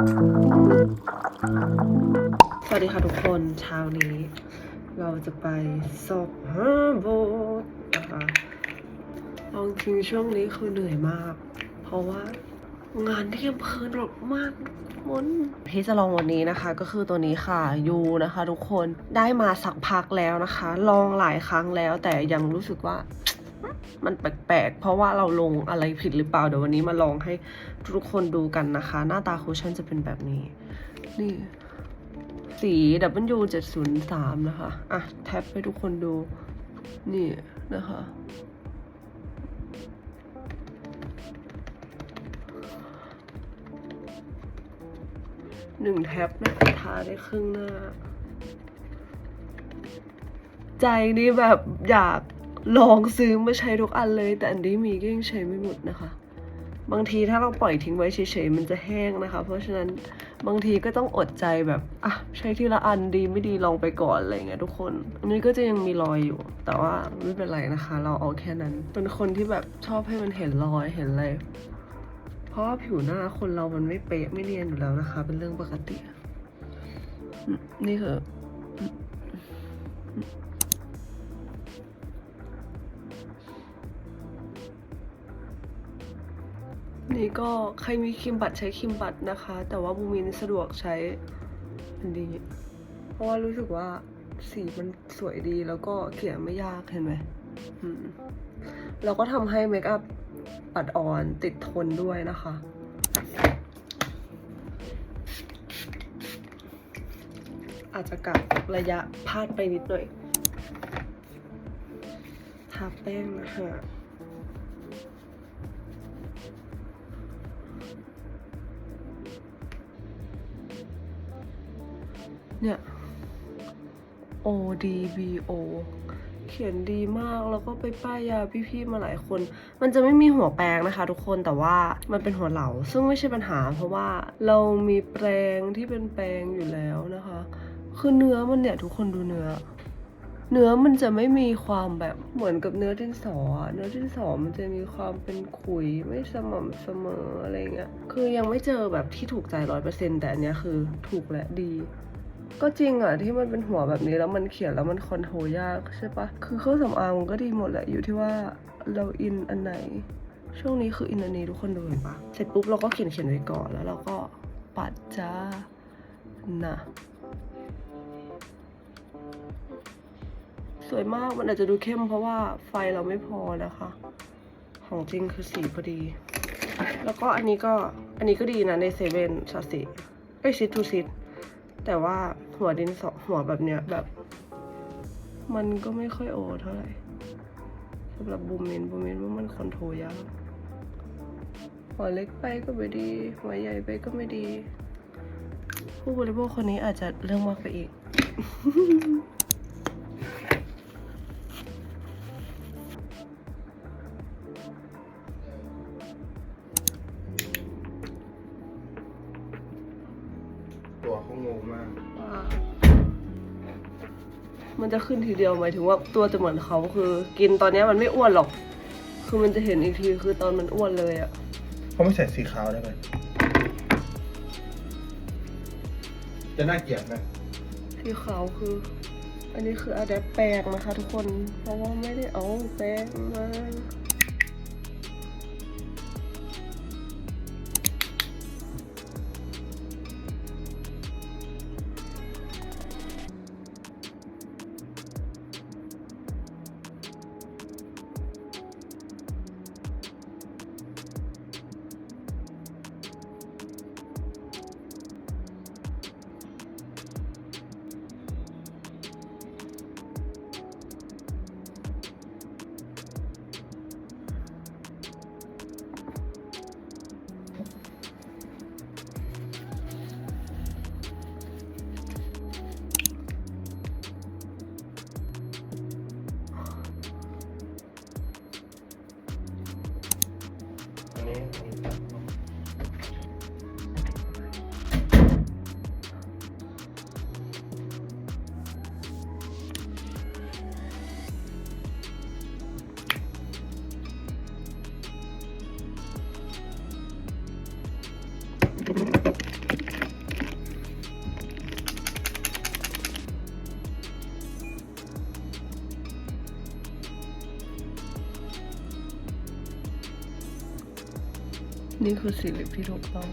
สวัสดีค่ะทุกคนเช้านี้ เราจะไปสอบฮาร์โบดนะคะเอาจริงช่วงนี้คือเหนื่อยมาก เพราะว่างานที่อำเภอหนักมากทุกคนที่จะลองวันนี้นะคะ ก็คือตัวนี้ค่ะยูนะคะ ทุกคนได้มาสักพักแล้วนะคะ ลองหลายครั้งแล้วแต่ยังรู้สึกว่า มันแปลกๆ เพราะว่าเราลงอะไรผิดหรือเปล่า เดี๋ยววันนี้มาลองให้ทุกคนดูกันนะคะ หน้าตาคุชชั่นจะเป็นแบบนี้ นี่ สี W 703 นะคะ อะ แท็บให้ทุกคนดู นี่นะคะหนึ่งแท็บนะคะทาได้ครึ่งหน้า ใจนี่แบบอยาก ลองซื้อมาใช้ทุกอันเลย แต่อันนี้มีก็ยังใช้ไม่หมดนะคะ บางทีถ้าเราปล่อยทิ้งไว้เฉยๆมันจะแห้งนะคะ เพราะฉะนั้นบางทีก็ต้องอดใจแบบอะใช้ทีละอันดีไม่ดีลองไปก่อนอะไรเงี้ยทุกคน อันนี้ก็จะยังมีรอยอยู่ แต่ว่าไม่เป็นไรนะคะ เราเอาแค่นั้น เป็นคนที่แบบชอบให้มันเห็นรอยเห็นอะไรเพราะว่าผิวหน้าคนเรามันไม่เป๊ะไม่เนียนอยู่แล้วนะคะ เป็นเรื่องปกติ นี่คือ นี่ก็ใครมีครีมบัตรใช้ครีมบัตรนะคะ แต่ว่าบูมินสะดวกใช้อันนี้ เพราะว่ารู้สึกว่าสีมันสวยดีแล้วก็เกลี่ยไม่ยากเห็นไหมอืมแล้วก็ทำให้เมคอัพปัดอ่อนติดทนด้วยนะคะ อาจจะกักระยะพลาดไปนิดหน่อยทาแป้งนะคะ เนี่ย O D B O เขียนดีมากแล้วก็ไปป้ายยาพี่ๆมาหลายคน มันจะไม่มีหัวแปรงนะคะทุกคนแต่ว่ามันเป็นหัวเหลา ซึ่งไม่ใช่ปัญหา เพราะว่าเรามีแปรงที่เป็นแปรงอยู่แล้วนะคะ คือเนื้อมันเนี่ยทุกคนดูเนื้อ เนื้อมันจะไม่มีความแบบเหมือนกับเนื้อดินสอ เนื้อดินสอมันจะมีความเป็นขุยไม่สม่ำเสมออะไรเงี้ย คือยังไม่เจอแบบที่ถูกใจร้อยเปอร์เซ็นต์แต่อันเนี้ยคือถูกและดี ก็จริงอะที่มันเป็นหัวแบบนี้แล้วมันเขียนแล้วมันคอนโทรลยากใช่ปะคือเครื่องสำอางมันก็ดีหมดแหละอยู่ที่ว่าเราอินอันไหน ช่วงนี้คืออินอันนี้ทุกคนดูเห็นปะเสร็จปุ๊บเราก็เขียนเขียนไว้ก่อนแล้วเราก็ปัดจ้านะสวยมากมันอาจจะดูเข้มเพราะว่าไฟเราไม่พอนะคะ ของจริงคือสีพอดี แล้วก็อันนี้ก็อันนี้ก็ดีนะในเซเว่นชาสีเอ้ยซิทูซิต แต่ว่าหัวดินสอหัวแบบเนี้ยแบบ มันก็ไม่ค่อยโอเท่าไหร่สำหรับบูมเมนบูมเมนว่ามันคอนโทรลยากหัวเล็กไปก็ไม่ดี หัวใหญ่ไปก็ไม่ดี ผู้บริโภคคนนี้อาจจะเรื่องมากไปอีก ตัวเขางงมากว่ามันจะขึ้นทีเดียวหมายถึงว่าตัวจะเหมือนเขาคือ กินตอนเนี้ยมันไม่อ้วนหรอก คือมันจะเห็นอีกทีคือตอนมันอ้วนเลยอะเขาไม่ใส่สีขาวได้ไหมจะน่าเกลียดไหมสีขาวคือ อันนี้คืออะแดปแปลงนะคะทุกคน เพราะว่าไม่ได้เอาแป้งมา นี่คือสีลิปที่ถูกต้อง